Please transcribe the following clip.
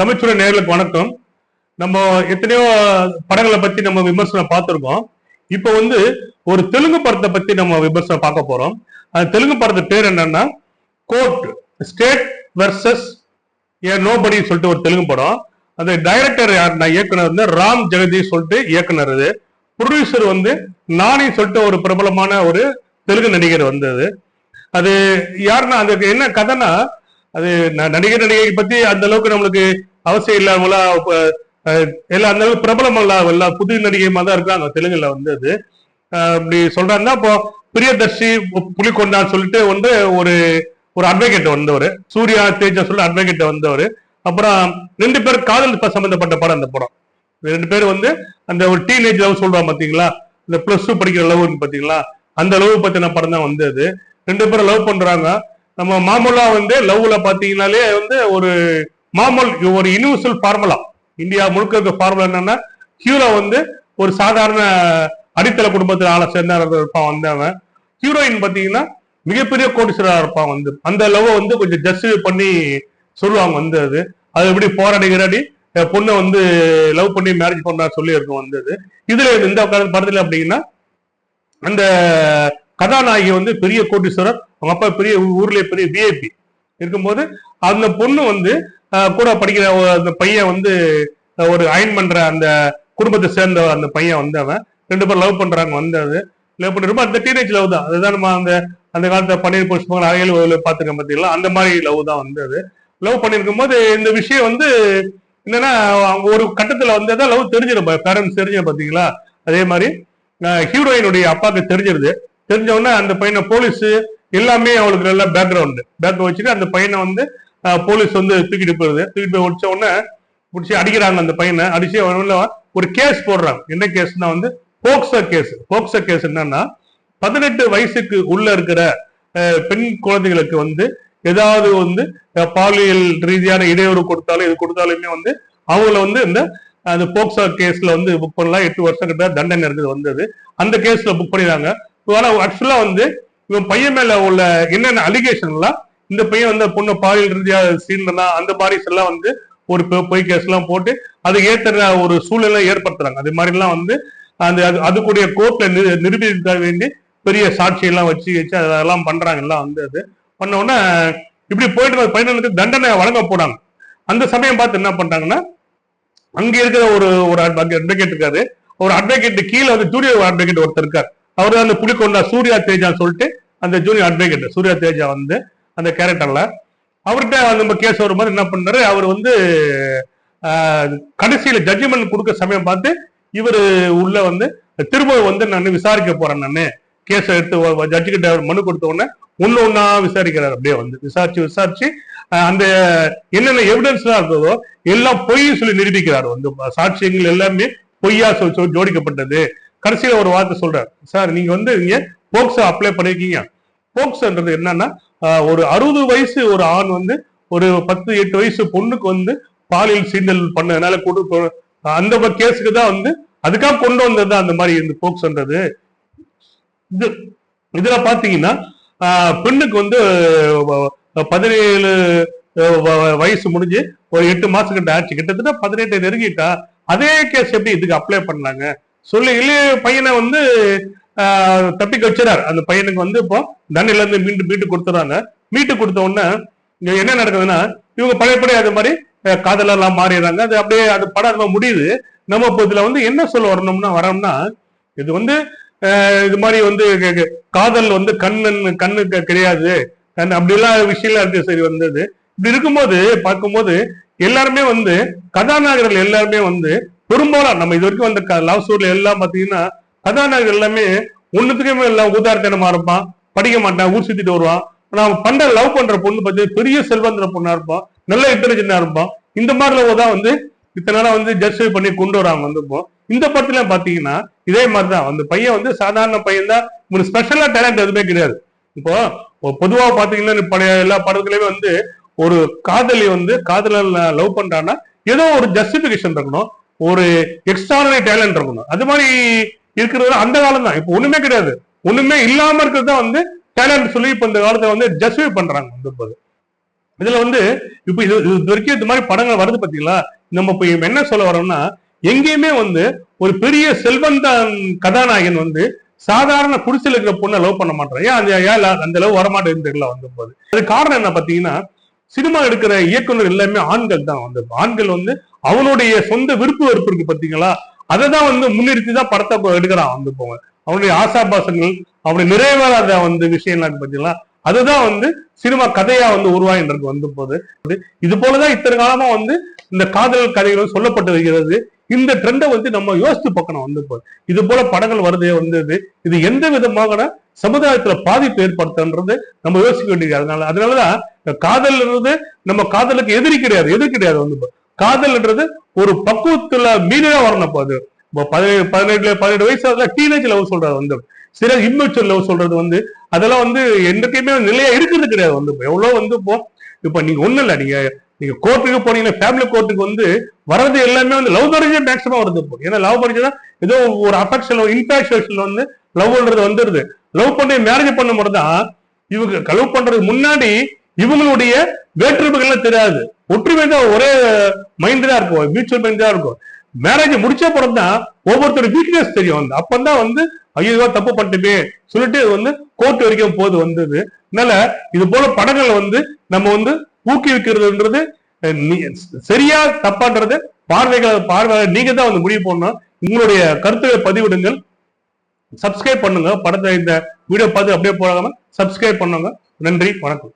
தமிழ்ச்சுரை நேர்களுக்கு வணக்கம். நம்ம எத்தனையோ படங்களை பத்தி நம்ம விமர்சனம் பார்த்துருக்கோம். இப்போ வந்து ஒரு தெலுங்கு படத்தை பத்தி நம்ம விமர்சனம் பார்க்க போறோம். அந்த தெலுங்கு படத்து பேர் என்னன்னா court state versus A nobody சொல்லிட்டு ஒரு தெலுங்கு படம். அந்த டைரக்டர் யாருன்னா இயக்குனர் வந்து ராம் ஜெகதீஷ் சொல்லிட்டு இயக்குனர் இது. ப்ரொடியூசர் வந்து நானி சொல்லிட்டு ஒரு பிரபலமான ஒரு தெலுங்கு நடிகர் வந்தது. அது யாருன்னா அதுக்கு என்ன கதைன்னா அது ந- நடிகர் நடிகை பத்தி அந்த அளவுக்கு நம்மளுக்கு அவசியம் இல்லாமலா எல்லாம் அந்த அளவுக்கு பிரபலம் இல்ல எல்லா புது நடிகைமா தான் இருக்காங்க தெலுங்குல வந்து அது. அப்படி சொல்றாருன்னா இப்போ பிரியதர்ஷி புலிகொண்டான்னு சொல்லிட்டு வந்து ஒரு ஒரு அட்வொகேட் வந்தவர். சூர்யா தேஜா சொல்லி அட்வொகேட் வந்தவர். அப்புறம் ரெண்டு பேர் காதல் சம்பந்தப்பட்ட படம் அந்த படம். ரெண்டு பேர் வந்து அந்த ஒரு டீனேஜ் லவ் சொல்றான் பாத்தீங்களா? இந்த பிளஸ் டூ படிக்கிற லவ் பாத்தீங்களா? அந்த லவ் பத்தின படம் தான் வந்தது. ரெண்டு பேரும் லவ் பண்றாங்க. நம்ம மாமூலா வந்து லவ்ல பாத்தீங்கன்னாலே வந்து ஒரு மாமூல் ஒரு யூனிவர்சல் ஃபார்முலா இந்தியா முழுக்க இருக்க ஃபார்முலா என்னன்னா ஹீரோ வந்து ஒரு சாதாரண அடித்தள குடும்பத்தில் ஆளை சேர்ந்தா இருப்பான் வந்தவன். ஹீரோயின் பாத்தீங்கன்னா மிகப்பெரிய கோடீஸ்வரா இருப்பான் வந்து. அந்த லவ் வந்து கொஞ்சம் ஜஸ்டிஃபை பண்ணி சொல்லுவாங்க வந்து அது. அது எப்படி போராடி கிராடி பொண்ணை வந்து லவ் பண்ணி மேரேஜ் பண்ணா சொல்லி இருக்கும் வந்தது இதுல இந்த படத்துல அப்படின்னா அந்த கதாநாயகி வந்து பெரிய கோட்டீஸ்வரர் அவங்க அப்பா பெரிய ஊர்லயே பெரிய விஐபி இருக்கும்போது அந்த பொண்ணு வந்து கூட படிக்கிற அந்த பையன் வந்து ஒரு அயன் பண்ற அந்த குடும்பத்தை சேர்ந்த அந்த பையன் வந்து அவன். ரெண்டு பேரும் லவ் பண்றாங்க வந்து அது. லவ் பண்ணி ரொம்ப அந்த டீனேஜ் லவ் தான். அதுதான் நம்ம அந்த அந்த காலத்துல பன்னீர் புஷ்பங்கள் அழகில் பார்த்துக்க பார்த்தீங்களா? அந்த மாதிரி லவ் தான் வந்து அது. லவ் பண்ணிருக்கும் போது இந்த விஷயம் வந்து என்னன்னா அவங்க ஒரு கட்டத்துல வந்து தான் லவ் தெரிஞ்சிடும். பேரண்ட்ஸ் தெரிஞ்சிடும் பாத்தீங்களா அதே மாதிரி ஹீரோயினுடைய அப்பாவுக்கு தெரிஞ்சிருது. தெரிஞ்சவொடனே அந்த பையனை போலீஸ் எல்லாமே அவளுக்கு நல்ல பேக்ரவுண்டு பேக்ரவுண்ட் வச்சுட்டு அந்த பையனை வந்து போலீஸ் வந்து தூக்கிட்டு போயிருது. தூக்கிட்டு போய் முடிச்ச உடனே பிடிச்சி அடிக்கிறாங்க அந்த பையனை. அடிச்சு அவன் ஒரு கேஸ் போடுறாங்க. என்ன கேஸ்னா வந்து போக்சோ கேஸ் போக்சோ கேஸ் என்னன்னா பதினெட்டு வயசுக்கு உள்ள இருக்கிற பெண் குழந்தைகளுக்கு வந்து ஏதாவது வந்து பாலியல் ரீதியான இடையூறு கொடுத்தாலும் இது கொடுத்தாலுமே வந்து அவங்கள வந்து இந்த அந்த போக்சோ கேஸ்ல வந்து புக் பண்ணலாம். எட்டு வருஷம் கிட்ட தண்டனை இருக்குது வந்தது. அந்த கேஸ்ல புக் பண்ணிடுறாங்க ஆனா ஆக்சுவலா வந்து இவன் பையன் மேல உள்ள என்னென்ன அலிகேஷன்லாம் இந்த பையன் வந்து பொண்ணு பாலியல் ரீதியா சீன்லாம் அந்த மாதிரி எல்லாம் வந்து ஒரு பொய் கேஸ் எல்லாம் போட்டு அதை ஏத்துற ஒரு சூழ்நிலை ஏற்படுத்துறாங்க. அது மாதிரி எல்லாம் வந்து அந்த அது அதுக்குடைய கோர்ட்ல நிரூபிக்க வேண்டி பெரிய சாட்சி எல்லாம் வச்சு வச்சு அதெல்லாம் பண்றாங்க எல்லாம் வந்து அது பண்ண உடனே இப்படி போயிட்டு பையனுக்கு தண்டனை வழங்க போனாங்க அந்த சமயம் பார்த்து என்ன பண்றாங்கன்னா அங்க இருக்கிற ஒரு ஒரு அட்வொகேட் இருக்காரு. ஒரு அட்வொகேட் கீழே வந்து ஜூனியர் அட்வொகேட் ஒருத்தர் இருக்கார். அவர் அந்த புலிக்கொண்டா சூர்யா தேஜான்னு சொல்லிட்டு அந்த ஜூனியர் அட்வொகேட் சூர்யா தேஜா வந்து அந்த கேரக்டர்ல. அவர்கிட்ட நம்ம கேஸ் வரும்போது என்ன பண்ணாரு? அவர் வந்து கடைசியில ஜட்ஜ்மெண்ட் கொடுக்க சமயம் பார்த்து இவர் உள்ள வந்து திரும்ப வந்து நான் விசாரிக்க போறேன் நான். கேஸ் எடுத்து ஜட்ஜு கிட்ட மனு கொடுத்த உடனே ஒன்னு ஒன்னா விசாரிக்கிறார். அப்படியே வந்து விசாரிச்சு விசாரிச்சு அந்த என்னென்ன எவிடன்ஸ் எல்லாம் இருந்ததோ எல்லாம் பொய் சொல்லி நிரூபிக்கிறார். வந்து சாட்சியங்கள் எல்லாமே பொய்யா ஜோடிக்கப்பட்டது. கடைசியில ஒரு வார்த்தை சொல்றாரு. சார் நீங்க வந்து நீங்க போக்சோ அப்ளை பண்ணிருக்கீங்க. போக்சோன்றது என்னன்னா ஒரு அறுபது வயசு ஒரு ஆண் வந்து ஒரு பத்து எட்டு வயசு பொண்ணுக்கு வந்து பாலியல் சீண்டல் பண்ணதுனால கொடு அந்த கேஸுக்கு தான் வந்து அதுக்காக கொண்டு வந்தது தான் அந்த மாதிரி இந்த போக்சோன்றது இது இதுல பாத்தீங்கன்னா பெண்ணுக்கு வந்து பதினேழு வ- வயசு முடிஞ்சு ஒரு எட்டு மாசம் கிட்ட ஆச்சு. கிட்டத்தட்ட பதினெட்டு நெருங்கிட்டா அதே கேஸ் எப்படி இதுக்கு அப்ளை பண்ணாங்க? சொல்லி இல்லையே பையனை வந்து தப்பிக்க வச்சுறாரு அந்த பையனுக்கு வந்து இப்போ தண்ணில இருந்து மீண்டு மீட்டு கொடுத்துறாங்க. மீட்டு கொடுத்த உடனே இங்க என்ன நடக்குதுன்னா இவங்க பழையபடி அது மாதிரி காதலெல்லாம் மாறிடுறாங்க. அது அப்படியே அது படம் அது முடியுது. நம்ம இப்போ இதுல வந்து என்ன சொல்ல வரணும்னா வரோம்னா இது வந்து இது மாதிரி வந்து காதல் வந்து கண்ணன் கண்ணுக்கு கிடையாது. கண் அப்படிலாம் விஷயம்லாம் இருக்கு சரி வந்தது. இப்படி இருக்கும்போது பார்க்கும்போது எல்லாருமே வந்து கதாநாயகர்கள் எல்லாருமே வந்து பெரும்பாலும் நம்ம இது வரைக்கும் வந்த லவ் ஸ்டோரியில எல்லாம் பாத்தீங்கன்னா கதாநாயகர் எல்லாமே ஒண்ணுத்துக்குமே எல்லாம் உதாரணமா இருப்பான் படிக்க மாட்டான் ஊர் சுத்திட்டு வருவான். நான் பண்ற லவ் பண்ற பொண்ணு பார்த்து பெரிய செல்வந்திர பொண்ணா இருப்பான் நல்ல இன்டெலிஜென்டா இருப்பான். இந்த மாதிரி லவ் தான் வந்து இத்தனை நாளா வந்து ஜஸ்டிஃபை பண்ணி கொண்டு வராங்க வந்து இப்போ. இந்த படத்துல பாத்தீங்கன்னா இதே மாதிரிதான். அந்த பையன் வந்து சாதாரண பையன் தான். ஒரு ஸ்பெஷலா டேலண்ட் எதுவுமே கிடையாது. இப்போ பொதுவா பாத்தீங்கன்னா பழைய எல்லா படத்துலயுமே வந்து ஒரு காதலி வந்து காதலர் லவ் பண்றான்னா ஏதோ ஒரு ஜஸ்டிபிகேஷன் இருக்கணும். ஒரு எக்ஸ்ட்ரானரி டேலண்ட் இருக்கணும். அது மாதிரி இருக்கிறது அந்த காலம் தான் இப்போ ஒண்ணுமே கிடையாது. ஒண்ணுமே இல்லாம இருக்கிறது தான் வந்து டேலண்ட் சொல்லி இப்போ இந்த காலத்தை வந்து ஜஸ்டிஃபை பண்றாங்க வந்து இப்போ இதுல வந்து இப்ப இது இது வரைக்கும் இந்த மாதிரி படங்கள் வருது பாத்தீங்களா? நம்ம இப்ப என்ன சொல்ல வரோம்னா எங்கேயுமே வந்து ஒரு பெரிய செல்வந்தன் கதாநாயகன் வந்து சாதாரண குடிசையில் இருக்கிற பொண்ணை லவ் பண்ண மாட்டேன். ஏன் அந்த ஏன் அந்த லவ் வரமாட்டேன்னு தெரியல வந்து போது. அது காரணம் என்ன பாத்தீங்கன்னா சினிமா எடுக்கிற இயக்குனர் எல்லாமே ஆண்கள் தான். வந்து ஆண்கள் வந்து அவனுடைய சொந்த விருப்பு வெறுப்பு இருக்கு பாத்தீங்களா? அதை தான் வந்து முன்னிறுத்தி தான் படத்தை எடுக்கிறான் வந்து போங்க அவனுடைய ஆசாபாசங்கள் அவனுடைய நிறைவேறாத வந்து விஷயம்லாம் பாத்தீங்களா? அதுதான் வந்து சினிமா கதையா வந்து உருவாகின்றது வந்து போது இது போலதான் இத்தனை காலமா வந்து இந்த காதல் கதைகள் சொல்லப்பட்டு வருகிறது. இந்த ட்ரெண்டை வந்து நம்ம யோசித்து பார்க்கணும் வந்து போது இது போல படங்கள் வருது வந்தது. இது எந்த விதமாக சமுதாயத்துல பாதிப்பு ஏற்படுத்துன்றது நம்ம யோசிக்க வேண்டியது அதனால அதனாலதான் காதல்ன்றது நம்ம காதலுக்கு எதிரி கிடையாது எதிர் கிடையாது வந்து இப்போ. காதல்ன்றது ஒரு பக்குவத்துல மீறிதான் வரணும் இப்போ அது. இப்போ பதினேழு பதினெட்டுல பதினெட்டு வயசு அதுல டீனேஜ் லவ் சொல்றது வந்து சில இம்மெச்சூர் லவ் சொல்றது வந்து அதெல்லாம் வந்து என்றைக்குமே நிலையா இருக்கிறது கிடையாது வந்து எவ்வளவு வந்து இப்போ இப்ப நீங்க ஒண்ணு இல்ல நீங்க நீங்க கோர்ட்டுக்கு போனீங்கன்னா ஃபேமிலி கோர்ட்டுக்கு வந்து வர்றது எல்லாமே வந்து லவ் மேரேஜே மேக்ஸிமம் வருது இப்போ. ஏன்னா லவ் மேரேஜ் தான் ஏதோ ஒரு அஃபெக்ஷன் இன்ஃபேக்சுவேஷன் வந்து லவ்ன்றது வந்துருது லவ் பண்ணி மேரேஜ் பண்ண போதுதான் இவங்க லவ் பண்றதுக்கு முன்னாடி இவங்களுடைய வேற்றுமைகள்லாம் தெரியாது. ஒற்றுமை தான் ஒரே மைண்ட் தான் இருக்கும் மியூச்சுவல் மைண்ட் தான் இருக்கும். மேரேஜ் முடிச்ச பிறகு தான் ஒவ்வொருத்தரோட வீக்னஸ் தெரியும். வந்து அப்பந்தான் வந்து ஐயோ தப்பு பண்ணிட்டுமே சொல்லிட்டு வந்து கோர்ட் வரைக்கும் போது வந்தது. அதனால இது போல படங்களை வந்து நம்ம வந்து ஊக்குவிக்கிறதுன்றது சரியா தப்பான்றது பார்வைகள் பார்வை நீங்க தான் வந்து முடிவு பண்ணணும். உங்களுடைய கருத்துக்களை பதிவிடுங்கள். சப்ஸ்கிரைப் பண்ணுங்க. படத்தை இந்த வீடியோ பார்த்து அப்படியே போகாம சப்ஸ்கிரைப் பண்ணுங்க. நன்றி வணக்கம்.